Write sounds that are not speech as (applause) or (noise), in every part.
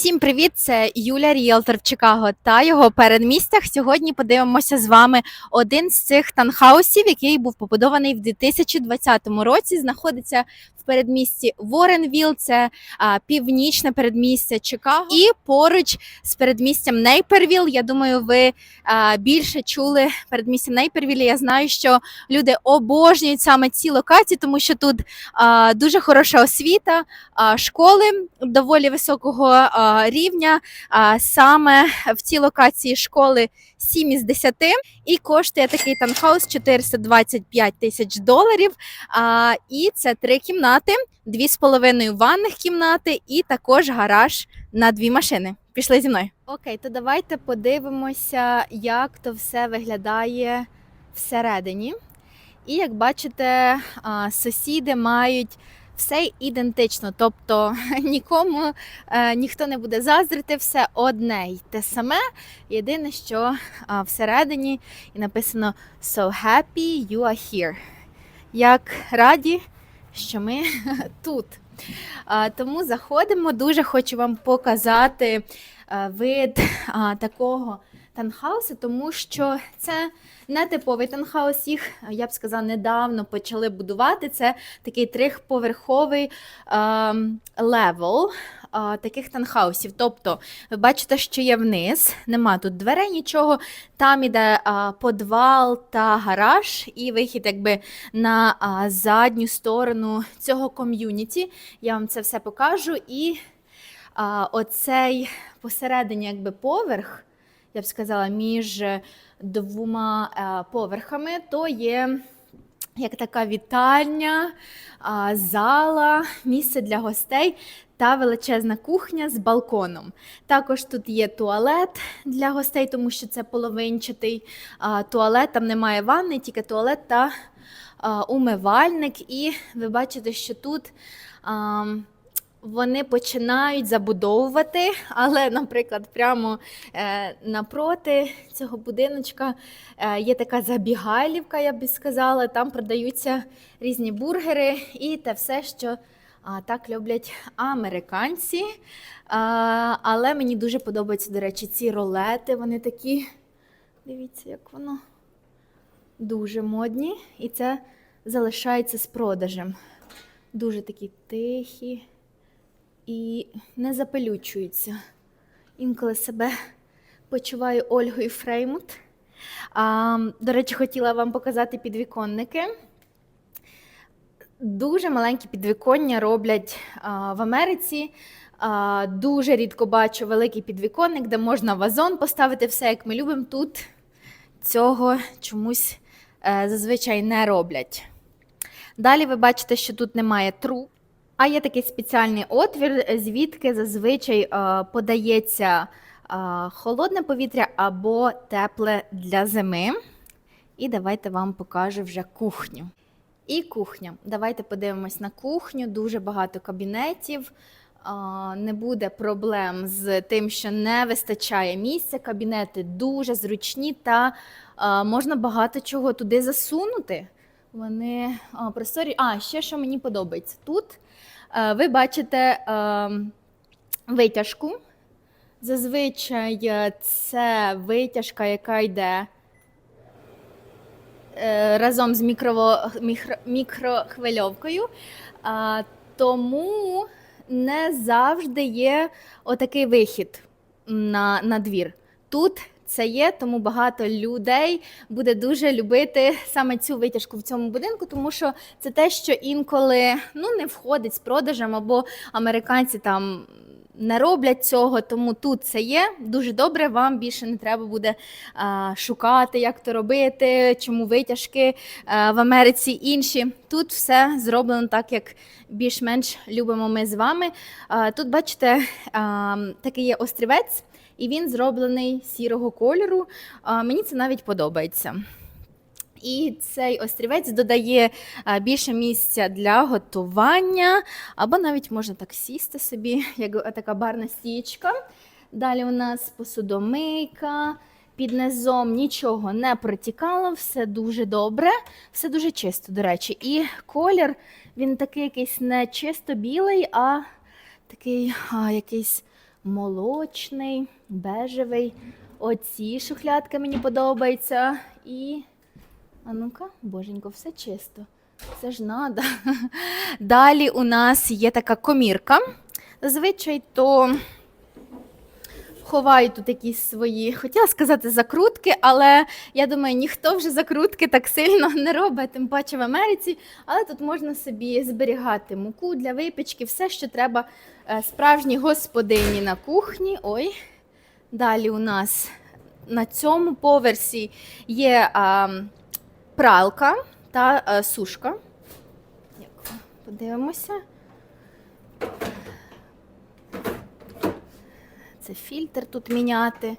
Всім привіт! Це Юля Ріелтор в Чикаго та його передмістях. Сьогодні подивимося з вами один з цих танхаусів, який був побудований в 2020 році. Знаходиться передмісті Воренвіл, це а, північне передмістя Чикаго. І поруч з передмістям Нейпервіл. Я думаю, ви а, більше чули передмістя Нейпервілі. Я знаю, що люди обожнюють саме ці локації, тому що тут а, дуже хороша освіта, а, школи доволі високого а, рівня. А, саме в цій локації школи 7 із 10, і коштує такий танхаус 425 тисяч доларів. А, і це три кімнати, дві з половиною ванних кімнати, і також гараж на дві машини. Пішли зі мною. Окей, то давайте подивимося, як то все виглядає всередині. І як бачите, сусіди мають все ідентично, тобто (laughs) нікому е, ніхто не буде заздрити, все одне й те саме. Єдине, що всередині і написано So happy you are here. Як раді, що ми (laughs) тут. Тому заходимо. Дуже хочу вам показати вид (laughs) такого танхаусу, тому що це не типовий танхаус. Їх, я б сказала, недавно почали будувати. Це такий трьохповерховий ем, левел а, таких танхаусів. Тобто, ви бачите, що є вниз, нема тут дверей, нічого. Там іде а, подвал та гараж, і вихід якби на а, задню сторону цього ком'юніті. Я вам це все покажу. І а, оцей посередині якби поверх, я б сказала, між двома е, поверхами, то є як така вітальня, зала, місце для гостей та величезна кухня з балконом. Також тут є туалет для гостей, тому що це половинчатий туалет, там немає ванни, тільки туалет та умивальник. І ви бачите, що тут. Вони починають забудовувати, але, наприклад, прямо е, напроти цього будиночка е, є така забігайлівка, я б сказала. Там продаються різні бургери і те все, що а, так люблять американці. А, але мені дуже подобаються, до речі, ці ролети. Вони такі, дивіться, як воно дуже модні. І це залишається з продажем. Дуже такі тихі і не запелючуються. Інколи себе почуваю Ольгою Фреймут. А, до речі, хотіла вам показати підвіконники. Дуже маленькі підвіконня роблять в Америці. Дуже рідко бачу великий підвіконник, де можна вазон поставити все, як ми любимо. Тут цього чомусь е, зазвичай не роблять. Далі ви бачите, що тут немає труб. А є такий спеціальний отвір, звідки зазвичай е, подається е, холодне повітря або тепле для зими. І давайте вам покажу вже кухню. І кухня. Давайте подивимось на кухню. Дуже багато кабінетів. Не буде проблем з тим, що не вистачає місця. Кабінети дуже зручні та можна багато чого туди засунути. Вони просторі. А, ще що мені подобається. Тут е, ви бачите е, витяжку. Зазвичай е, це витяжка, яка йде разом з мікрово, мікро, мікрохвильовкою. А, тому не завжди є отакий вихід на, на двір. Тут це є, тому багато людей буде дуже любити саме цю витяжку в цьому будинку, тому що це те, що інколи ну, не входить з продажем, або американці там не роблять цього, тому тут це є дуже добре. Вам більше не треба буде а, шукати, як то робити, чому витяжки а, в Америці інші. Тут все зроблено так, як більш-менш любимо ми з вами. А, тут, бачите, а, такий є острівець і він зроблений сірого кольору. А, Мені це навіть подобається. І цей острівець додає більше місця для готування, або навіть можна так сісти собі, (laughs) як така барна стічка. Далі у нас посудомийка. Під низом нічого не протікало, все дуже добре, все дуже чисто, до речі. І колір він такий якийсь не чисто білий, а такий а, якийсь молочний, бежевий. Оці шухлядки мені подобаються. І. А ну-ка, боженько, все чисто. Це ж надо. (laughs) Далі у нас є така комірка. Зазвичай то ховаю тут якісь свої, хотіла сказати, закрутки, але я думаю, ніхто вже закрутки так сильно (laughs) не робить, тим паче в Америці. Але тут можна собі зберігати муку для випічки, все, що треба е, справжній господині на кухні. Ой. Далі у нас на цьому поверсі є а, пралка та а, сушка. Подивимося. Це фільтр тут міняти.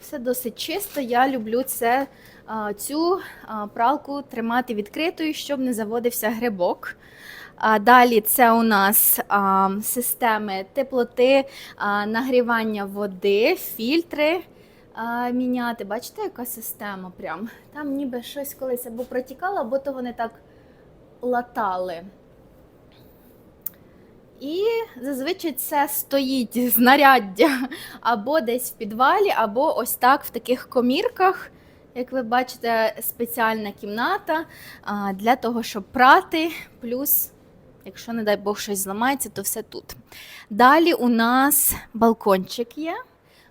Все досить чисто. Я люблю це, цю пралку тримати відкритою, щоб не заводився грибок. Далі це у нас системи теплоти, нагрівання води, фільтри міняти. Бачите, яка система? Прям? Там ніби щось колись або протікало, або то вони так латали. І зазвичай це стоїть знаряддя або десь в підвалі, або ось так в таких комірках. Як ви бачите, спеціальна кімната для того, щоб прати. Плюс, якщо, не дай Бог, щось зламається, то все тут. Далі у нас балкончик є.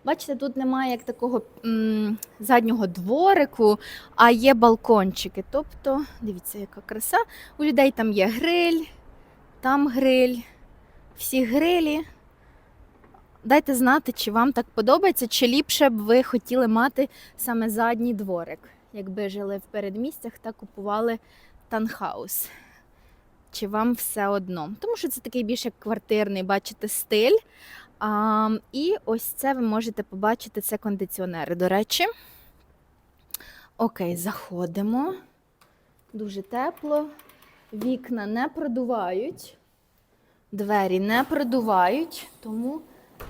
Бачите, тут немає як такого м, заднього дворику, а є балкончики. Тобто, дивіться, яка краса. У людей там є гриль, там гриль всі грилі. Дайте знати, чи вам так подобається, чи ліпше б ви хотіли мати саме задній дворик, якби жили в передмістях та купували танхаус. Чи вам все одно? Тому що це такий більше квартирний, бачите, стиль. А, і ось це ви можете побачити, це кондиціонери, до речі. Окей, заходимо. Дуже тепло. Вікна не продувають двері не продувають, тому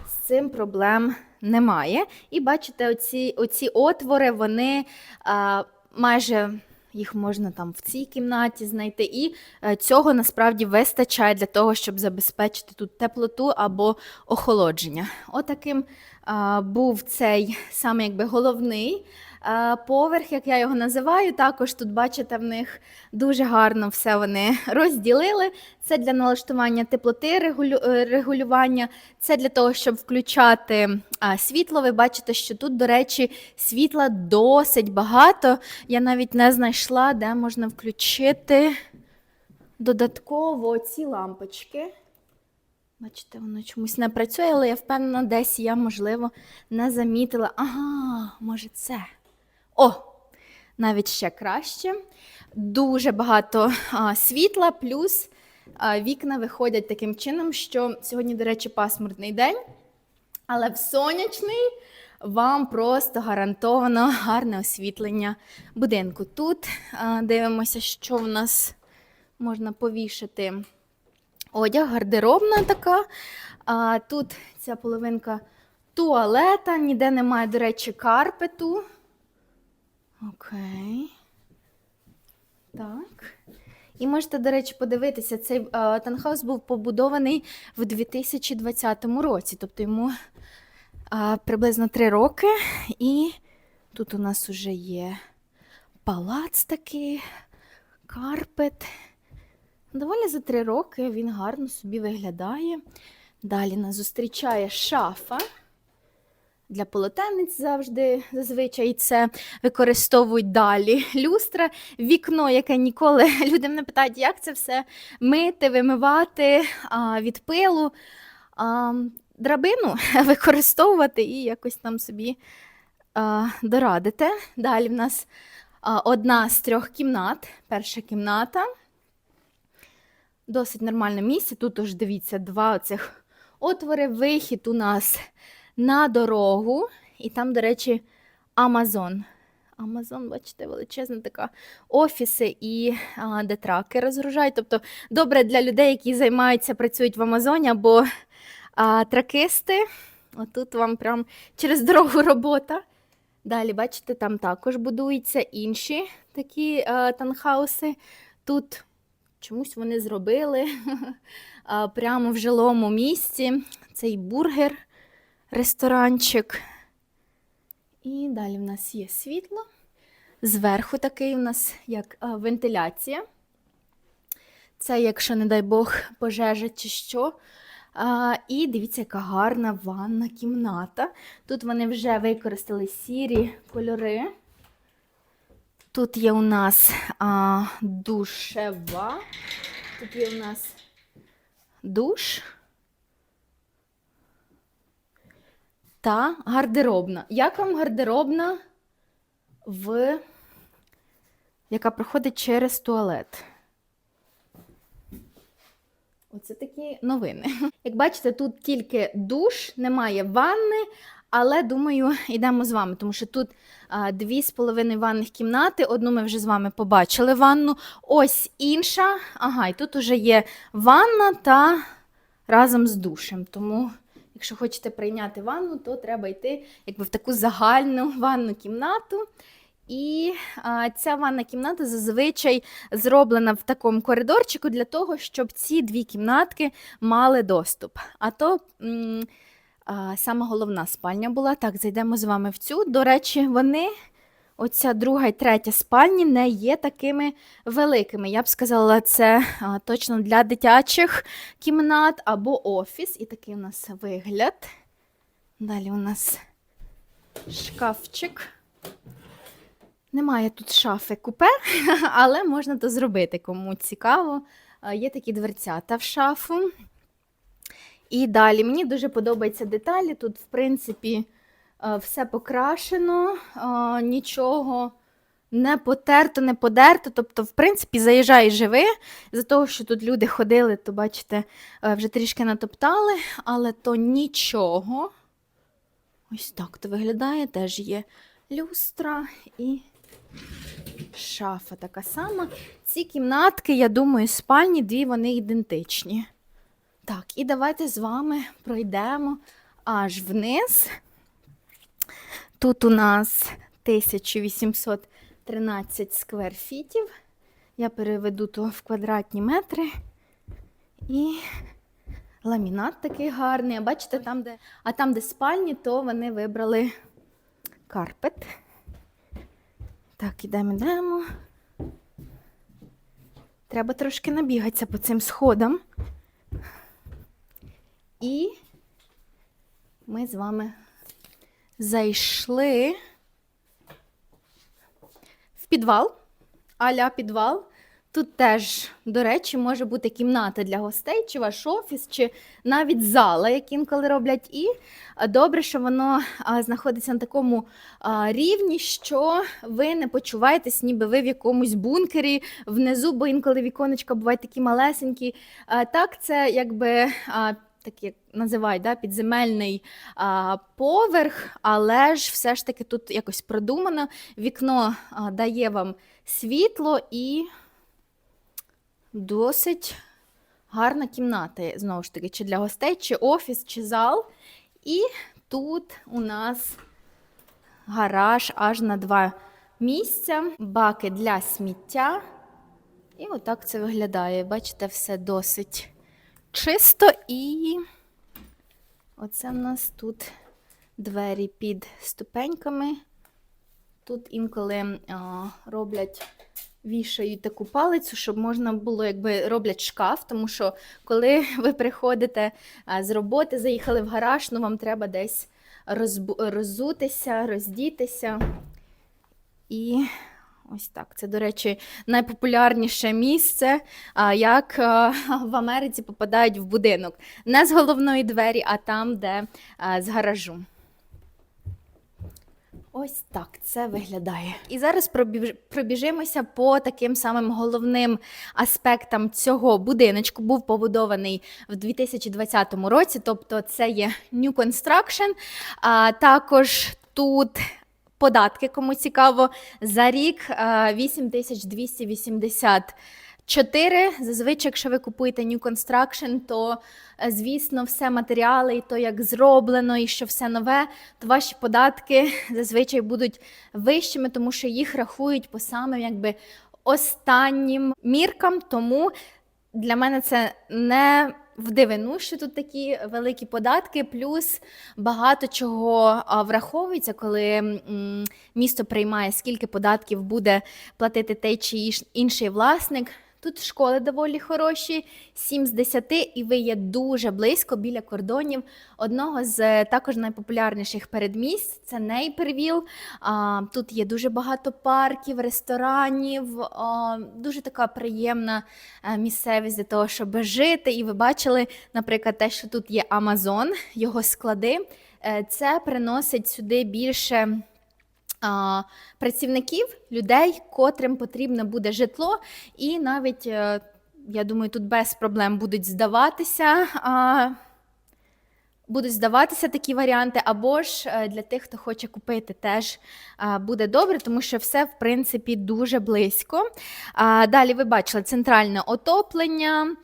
з цим проблем немає. І бачите, оці, оці отвори, вони а, майже. Їх можна там в цій кімнаті знайти, і е, цього насправді вистачає для того, щоб забезпечити тут теплоту або охолодження. Отаким е, був цей саме якби головний поверх, як я його називаю. Також тут, бачите, в них дуже гарно все вони (laughs) розділили. Це для налаштування теплоти, регулю, е, регулювання, це для того, щоб включати світло. Ви бачите, що тут, до речі, світла досить багато. Я навіть не знайшла, де можна включити додатково ці лампочки. Бачите, воно чомусь не працює, але я впевнена, десь я, можливо, не замітила. Ага, може, це. О! Навіть ще краще. Дуже багато а, світла, плюс а, вікна виходять таким чином, що сьогодні, до речі, пасмурний день, але в сонячний вам просто гарантовано гарне освітлення будинку. Тут а, дивимося, що в нас можна повішати. Одяг, гардеробна така. А, тут ця половинка туалета, ніде немає, до речі, карпету. Окей. Так. І можете, до речі, подивитися, цей е, танхаус був побудований в 2020 році, тобто йому е, приблизно 3 роки. І тут у нас вже є палац такий, карпет. Доволі за 3 роки він гарно собі виглядає. Далі нас зустрічає шафа. Для полотенець завжди зазвичай це використовують далі. Люстра, вікно, яке ніколи (laughs) люди мене питають, як це все мити, вимивати а, від пилу, а, драбину (laughs) використовувати і якось там собі а, дорадите. Далі в нас а, одна з трьох кімнат. Перша кімната. Досить нормальне місце. Тут ось дивіться, два оцих отвори. Вихід у нас на дорогу. І там, до речі, Амазон. Амазон, бачите, величезна така офіси і а, де траки розгружають. Тобто добре для людей, які займаються, працюють в Амазоні або а, тракисти. Отут вам прям через дорогу робота. Далі, бачите, там також будуються інші такі а, танхауси. Тут чомусь вони зробили (laughs) а, прямо в жилому місці цей бургер ресторанчик. І далі в нас є світло. Зверху такий у нас як а, вентиляція. Це, якщо, не дай Бог, пожежа чи що. А, і дивіться, яка гарна ванна кімната. Тут вони вже використали сірі кольори. Тут є у нас а, душева. Тут є у нас душ. Та гардеробна. Як вам гардеробна, в... яка проходить через туалет? Оце такі новини. (laughs) Як бачите, тут тільки душ, немає ванни, але думаю, (laughs) йдемо з вами, тому що тут а, дві з половиною ванних кімнати. Одну ми вже з вами побачили ванну. Ось інша. Ага, і тут уже є ванна та разом з душем. Тому, якщо хочете прийняти ванну, то треба йти якби в таку загальну (laughs) ванну кімнату. І а, ця ванна кімната зазвичай зроблена в такому коридорчику для того, щоб ці дві кімнатки мали доступ. А то м, а, сама головна спальня була. Так, зайдемо з вами в цю. До речі, вони, оця друга і третя спальні, не є такими великими. Я б сказала, це точно для дитячих кімнат або офіс. І такий у нас вигляд. Далі у нас шкафчик. Немає тут шафи купе, (laughs) але можна то зробити, кому цікаво. Є такі дверцята в шафу. І далі мені дуже подобаються деталі. Тут, в принципі, все покрашено, е, нічого не потерто, не подерто. Тобто, в принципі, заїжджає живи. За того, що тут люди ходили, то, бачите, е, вже трішки натоптали, але то нічого. Ось так то виглядає. Теж є люстра і шафа така сама. Ці кімнатки, я думаю, спальні, дві вони ідентичні. Так, і давайте з вами пройдемо аж вниз. Тут у нас 1813 скверфітів. Я переведу то в квадратні метри. І ламінат такий гарний. А бачите, там, де, а там, де спальні, то вони вибрали карпет. Так, ідемо, йдемо. Треба трошки набігатися по цим сходам. І ми з вами зайшли в підвал, аля підвал. Тут теж, до речі, може бути кімната для гостей, чи ваш офіс, чи навіть зала, як інколи роблять. І добре, що воно знаходиться на такому рівні, що ви не почуваєтесь, ніби ви в якомусь бункері внизу, бо інколи віконечка бувають такі малесенькі. Так, це якби. Так як називають да, підземельний а, поверх, але ж все ж таки тут якось продумано. Вікно а, дає вам світло і досить гарна кімната, знову ж таки, чи для гостей, чи офіс, чи зал. І тут у нас гараж аж на два місця, баки для сміття. І отак це виглядає. Бачите, все досить чисто і оце в нас тут двері під ступеньками. Тут інколи а, роблять, вішають таку палицю, щоб можна було, якби роблять шкаф, тому що коли (laughs) ви приходите з роботи, заїхали в гараж, ну вам треба десь розбу, роззутися, роздітися. І ось так. Це, до речі, найпопулярніше місце, як в Америці попадають в будинок. Не з головної двері, а там, де з гаражу. Ось так це виглядає. І зараз пробіжимося по таким самим головним аспектам цього будиночку. Був побудований в 2020 році, тобто це є New Construction. А також тут податки, кому цікаво, за рік а, 8284. Зазвичай, якщо ви купуєте New Construction, то, е, звісно, все матеріали, і то, як зроблено, і що все нове, то ваші податки (laughs) зазвичай будуть вищими, тому що їх рахують по самим якби останнім міркам. Тому для мене це не в дивину, що тут такі великі податки, плюс багато чого враховується, коли місто приймає, скільки податків буде платити той чи інший власник. Тут школи доволі хороші, 7 з 10, і ви є дуже близько біля кордонів. Одного з е, також найпопулярніших передмість це Нейпервіл. Тут є дуже багато парків, ресторанів, дуже така приємна е, місцевість для того, щоб жити. І ви бачили, наприклад, те, що тут є Амазон, його склади. Е, Це приносить сюди більше. Працівників, людей, котрим потрібно буде житло, і навіть е, я думаю, тут без проблем будуть здаватися. Будуть здаватися такі варіанти, або ж е, для тих, хто хоче купити, теж буде добре, тому що все в принципі дуже близько. Далі ви бачили центральне отоплення.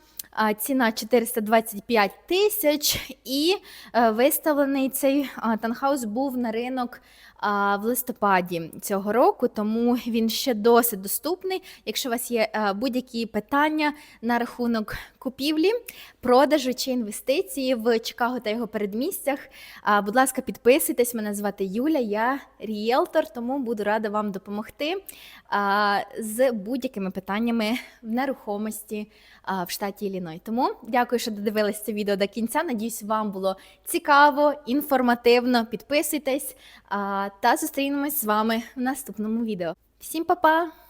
Ціна 425 тисяч, і е, виставлений цей танхаус був на ринок в листопаді цього року, тому він ще досить доступний. Якщо у вас є е, будь-які питання на рахунок купівлі, продажу чи інвестиції в Чикаго та його передмістях, будь ласка, підписуйтесь. Мене звати Юля, я ріелтор, тому буду рада вам допомогти з будь-якими питаннями в нерухомості в штаті Ілліной. Тому дякую, що додивились це відео до кінця. Надіюсь, вам було цікаво, інформативно. Підписуйтесь та зустрінемось з вами в наступному відео. Всім па-па!